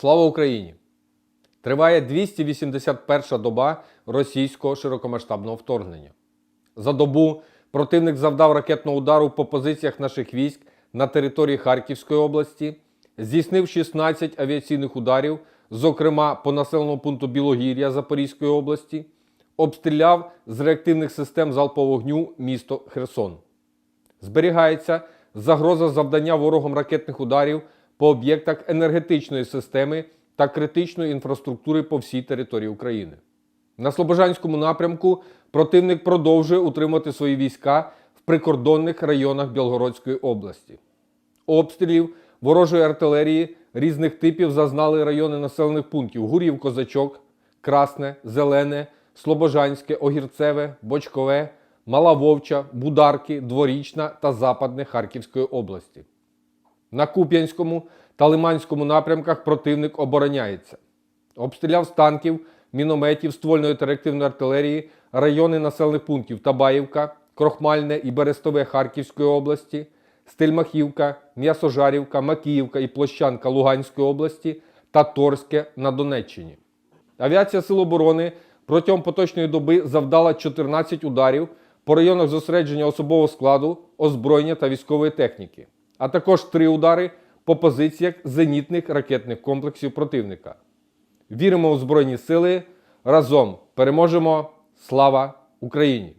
Слава Україні! Триває 281 доба російського широкомасштабного вторгнення. За добу противник завдав ракетного удару по позиціях наших військ на території Харківської області, здійснив 16 авіаційних ударів, зокрема по населеному пункту Білогір'я Запорізької області, обстріляв з реактивних систем залпового вогню місто Херсон. Зберігається загроза завдання ворогом ракетних ударів по об'єктах енергетичної системи та критичної інфраструктури по всій території України. На Слобожанському напрямку противник продовжує утримувати свої війська в прикордонних районах Білгородської області. Обстрілів ворожої артилерії різних типів зазнали райони населених пунктів Гурів Козачок, Красне, Зелене, Слобожанське, Огірцеве, Бочкове, Мала Вовча, Бударки, Дворічна та Западне Харківської області. На Куп'янському та Лиманському напрямках противник обороняється. Обстріляв з танків, мінометів, ствольної та реактивної артилерії райони населених пунктів Табаївка, Крохмальне і Берестове Харківської області, Стельмахівка, М'ясожарівка, Макіївка і Площанка Луганської області та Торське на Донеччині. Авіація Сил оборони протягом поточної доби завдала 14 ударів по районах зосередження особового складу, озброєння та військової техніки, а також три удари по позиціях зенітних ракетних комплексів противника. Віримо у Збройні Сили. Разом переможемо! Слава Україні!